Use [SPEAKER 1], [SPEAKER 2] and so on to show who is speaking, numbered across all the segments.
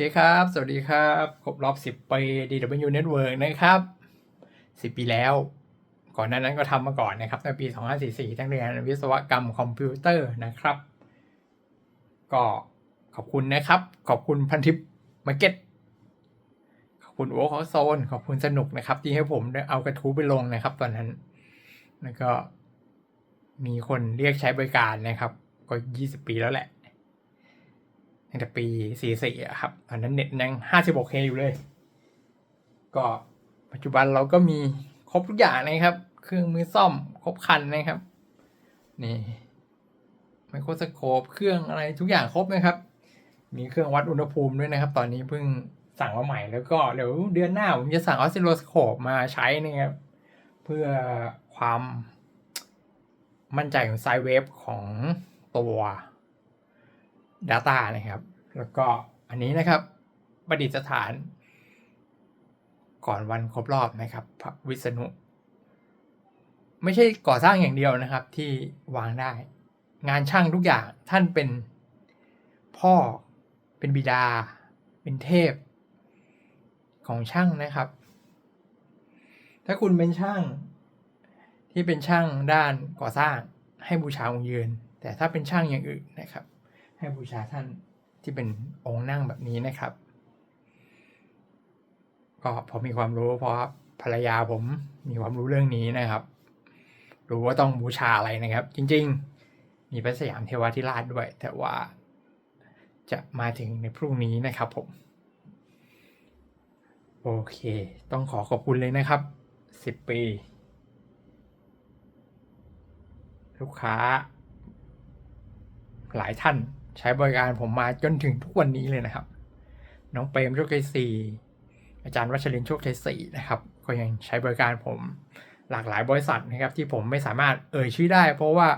[SPEAKER 1] เคครับ สวัสดีครับ ครบรอบ 10 ปี DW Network นะครับ 10 ปีแล้ว ก่อนหน้านั้นก็ทำมาก่อนนะครับในปี 2544 ทั้งเรียนวิศวกรรมคอมพิวเตอร์นะครับ ก็ขอบคุณนะครับ ขอบคุณพันทิปมาร์เก็ต ขอบคุณโอคอโซน ขอบคุณสนุกนะครับ ที่ให้ผมได้เอากระทู้ไปลงนะครับ ตอนนั้น แล้วก็มีคนเรียกใช้บริการนะครับ ก็ 20 ปีแล้วแหละ ตั้งแต่ปี 44อะครับตอนนั้นเน็ตยัง 56K อยู่เลย ก็ปัจจุบันเราก็มีครบทุกอย่างนะครับ เครื่องมือซ่อมครบคันนะครับ นี่ไมโครสโคปเครื่องอะไรทุกอย่างครบนะครับ มีเครื่องวัดอุณหภูมิด้วยนะครับ ตอนนี้เพิ่งสั่งมาใหม่แล้วก็เดี๋ยวเดือนหน้าผมจะสั่งออสซิลโลสโคปมาใช้นะครับ เพื่อความมั่นใจของไซเวฟของตัว Data นะครับ แล้วก็อันนี้นะครับประดิษฐาน ก่อนวันครบรอบนะครับ พระวิษณุ ไม่ใช่ก่อสร้างอย่างเดียวนะครับ ที่วางได้ งานช่างทุกอย่างท่านเป็นพ่อเป็นบิดา เป็นเทพ ของช่างนะครับ ถ้าคุณเป็นช่างที่เป็นช่างด้านก่อสร้างให้บูชาองค์ยืน แต่ถ้าเป็นช่างอย่างอื่นนะครับ ให้บูชาท่านที่เป็นองค์นั่งแบบนี้นะครับ ก็ผมมีความรู้เพราะภรรยาผมมีความรู้เรื่องนี้นะครับ รู้ว่าต้องบูชาอะไรนะครับ จริง ๆ มีพระสยามเทวาธิราชด้วย แต่ว่าจะมาถึงในพรุ่งนี้นะครับผม โอเค ต้องขอขอบคุณเลยนะครับ 10 ปี ลูกค้าหลายท่าน ใช้บริการผมมาจนถึงทุกวันนี้เลยนะครับ น้องเปรมโชคชัยสี่อาจารย์วัชรินโชคชัยสี่นะครับก็ยังใช้บริการผมหลากหลายบริษัทนะครับ ที่ผมไม่สามารถเอ่ยชื่อได้ เพราะว่า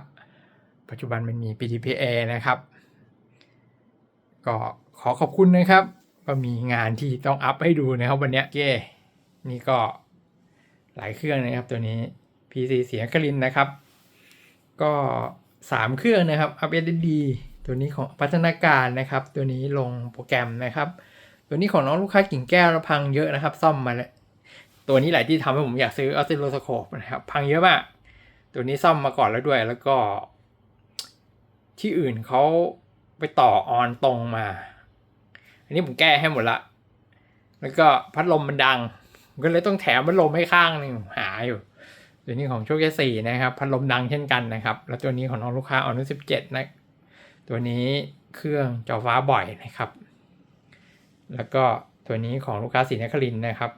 [SPEAKER 1] ปัจจุบันมันมี PTPA นะครับ ก็ขอขอบคุณนะครับ ก็มีงานที่ต้องอัพให้ดูนะครับวันนี้เก้นี่ก็หลายเครื่องนะครับตัวนี้ PC เสียงกลินนะครับ ก็สามเครื่องนะครับอัพเดดี ตัวนี้ของพัฒนาการนะครับ ตัวนี้ลงโปรแกรมนะครับ ตัวนี้ของน้องลูกค้ากิ่งแก้วพังเยอะนะครับ ซ่อมมาแล้วตัวนี้แหละที่ทำให้ผมอยากซื้อออสซิโลสโคปนะครับ พังเยอะมากตัวนี้ซ่อมมาก่อนแล้วด้วย แล้วก็ ที่อื่นเขาไปต่อออนตรงมา อันนี้ผมแก้ให้หมดละ แล้วก็พัดลมมันดังก็เลยต้องแถมพัดลมให้ข้างหนึ่งหาอยู่ตัวนี้ของโชคยสี่นะครับ พัดลมดังเช่นกันนะครับ แล้วตัวนี้ของน้องลูกค้าออนุสิบเจ็ดนะ ตัวนี้เครื่องจอฟ้าบ่อยนะครับ แล้วก็ตัวนี้ของลูกค้าศรีนครินนะครับ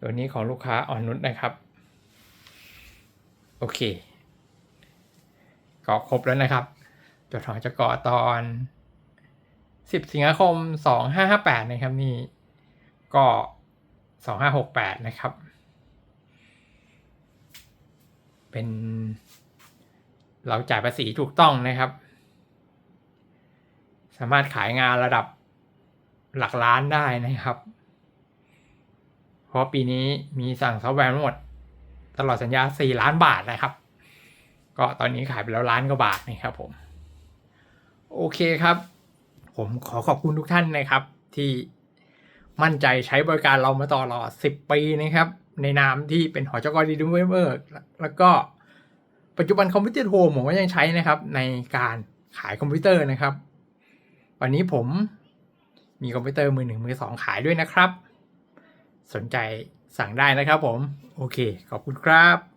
[SPEAKER 1] ตัวนี้ของลูกค้าอ่อนนุชนะครับ โอเค ก็ครบแล้วนะครับ ตัวถอนจะก่อตอน 10 สิงหาคม 2558 นะครับนี่ ก็ 2568 นะครับ เป็นเราจ่ายภาษีถูกต้องนะครับ สามารถขายงานระดับหลักล้านได้นะครับ เพราะปีนี้มีสั่งซอฟต์แวร์ทั้งหมด ตลอดสัญญา 4 ล้านบาทนะครับ ก็ตอนนี้ขายไปแล้วล้านกว่าบาทนะครับผม โอเคครับ ผมขอขอบคุณทุกท่านนะครับ ที่มั่นใจใช้บริการเรามาตลอด 10 ปีนะครับ ในนามที่เป็นหอจกดีดูเวอร์แล้วก็ปัจจุบันคอมพิวเตอร์โฮมผมก็ยังใช้นะครับ ในการขายคอมพิวเตอร์นะครับ วันนี้ผมมีคอมพิวเตอร์มือหนึ่งมือสองขายด้วยนะครับ สนใจสั่งได้นะครับผม โอเค ขอบคุณครับ